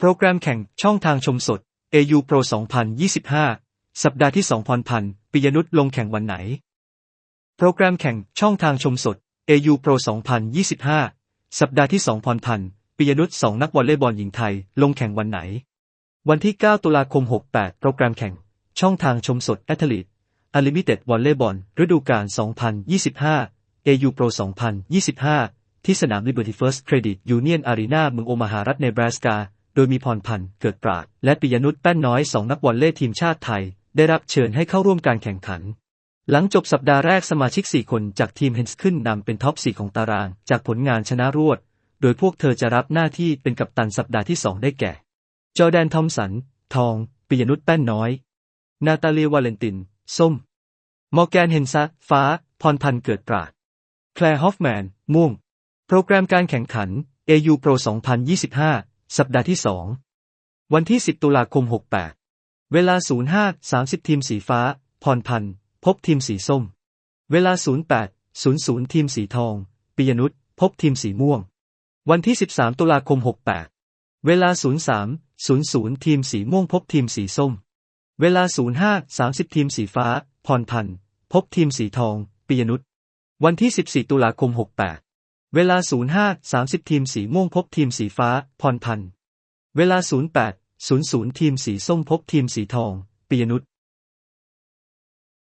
โปรแกรมแข่งช่องทางชมสด AU Pro 2025 สัปดาห์ที่2พรพันธ์ปิยนุชลงแข่งวันไหน โปรแกรมแข่งช่องทางชมสด AU Pro 2025 สัปดาห์ที่2พรพันธ์ปิยนุช2นักวอลเลย์บอลหญิงไทย ลงแข่งวันไหน วันที่ 9 ตุลาคม 68 โปรแกรมแข่ง ช่องทางชมสด Athlete Unlimited วอลเลย์บอลฤดูกาล 2025 AU Pro 2025 ที่สนาม Liberty First Credit Union Arena เมืองโอมาฮารัฐเนบราสกา โดยมีพรพันธ์เกิดปราด และปิยนุชแป้นน้อยสองนักวอลเลย์ทีมชาติไทย ได้รับเชิญให้เข้าร่วมการแข่งขัน หลังจบสัปดาห์แรกสมาชิก 4 คนจากทีมเฮนส์ขึ้นนำเป็นท็อป 4 ของตาราง จากผลงานชนะรวด โดยพวกเธอจะรับหน้าที่เป็นกัปตันสัปดาห์ที่ 2 ได้แก่ จอแดนทอมสัน ทอง ปิยนุชแป้นน้อย นาตาเลียวาเลนติน ส้ม มอร์แกนเฮนซะฟ้า พรพันธ์เกิดปราด แคลร์ฮอฟแมน ม่วง โปรแกรมการแข่งขัน AU Pro 2025 สัปดาห์ที่2วันที่ 10 ตุลาคม 68 เวลา 05 30 ทีมสีฟ้า พรพันธ์ พบทีมสีส้ม เวลา 08 00 ทีมสีทอง ปิยนุชพบทีมสีม่วง วันที่ 13 ตุลาคม 68 เวลา 03 00 ทีมสีม่วงพบทีมสีส้ม เวลา 05 30 ทีมสีฟ้า พรพันธ์ พบทีมสีทอง ปิยนุชวันที่ 14 ตุลาคม 68 เวลา 05 30 ทีมสีม่วงพบทีมสีฟ้า พรพันธ์ เวลา 08 00 ทีมสีส้มพบทีมสีทอง ปิยนุช